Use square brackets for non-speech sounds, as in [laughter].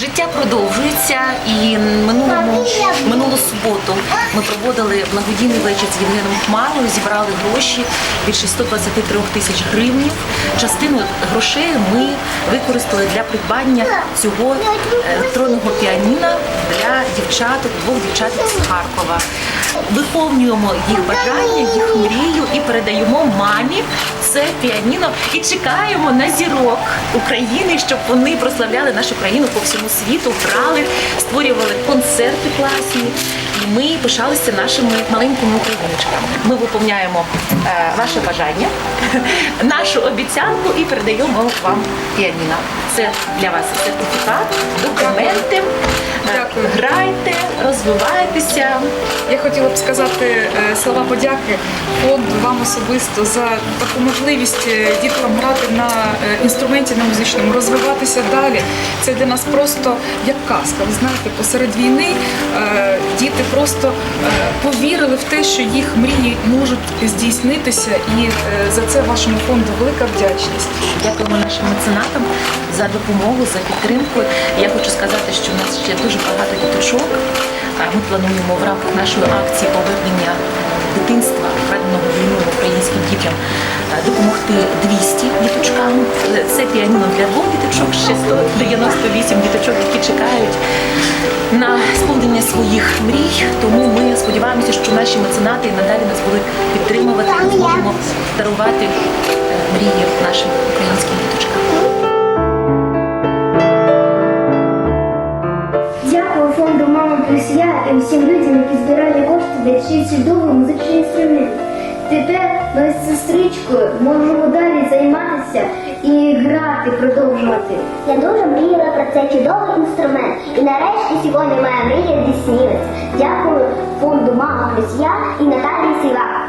Життя продовжується, і минулому минулу суботу ми проводили благодійний вечір з Євгеном Хмарою, зібрали гроші більше 123 тисяч гривнів. Частину грошей ми використали для придбання цього електронного піаніно для дівчаток, двох дівчаток з Харкова. Виповнюємо їх бажання, їх мрію і передаємо мамі це піаніно і чекаємо на зірок України, щоб вони прославляли нашу країну по всьому світу, грали, створювали концерти класні. І ми пишалися нашими маленькими україночками. Ми виповняємо е, ваше бажання, [laughs] нашу обіцянку і передаємо вам піаніно. Це для вас сертифікат, документи. Е, Дякую. Грайте, розвивайтеся. Я хотіла б сказати е, слова подяки фонду вам особисто за таку можливість е, дітлам грати на е, інструменті на музичному, розвиватися далі. Це для нас просто як казка. Ви знаєте, посеред війни діти просто повірили в те, що їх мрії можуть здійснитися, і за це вашому фонду велика вдячність. Дякуємо нашим меценатам за допомогу, за підтримку. Я хочу сказати, що в нас ще дуже багато діточок. Ми плануємо в рамках нашої акції повернення дитинства, вкраденого війною українським дітям, е, допомогти 200 діточкам. Е, Це піаніно для двох діточок, ще 198 діточок, які чекають на сповнення своїх мрій. Тому ми сподіваємося, що наші меценати надалі нас будуть підтримувати і зможемо дарувати е, мрії нашим українським діточкам. Дякую фонду Мама плюс я і всім людям, які збирали кошти для цієї чудовий музичний інструмент. Тепер ми з сестричкою можемо далі займатися і грати, продовжувати. Я дуже мріяла про цей чудовий інструмент. І нарешті сьогодні моя мрія здійснилась. Дякую фонду Мама плюс я і Наталії Сівак.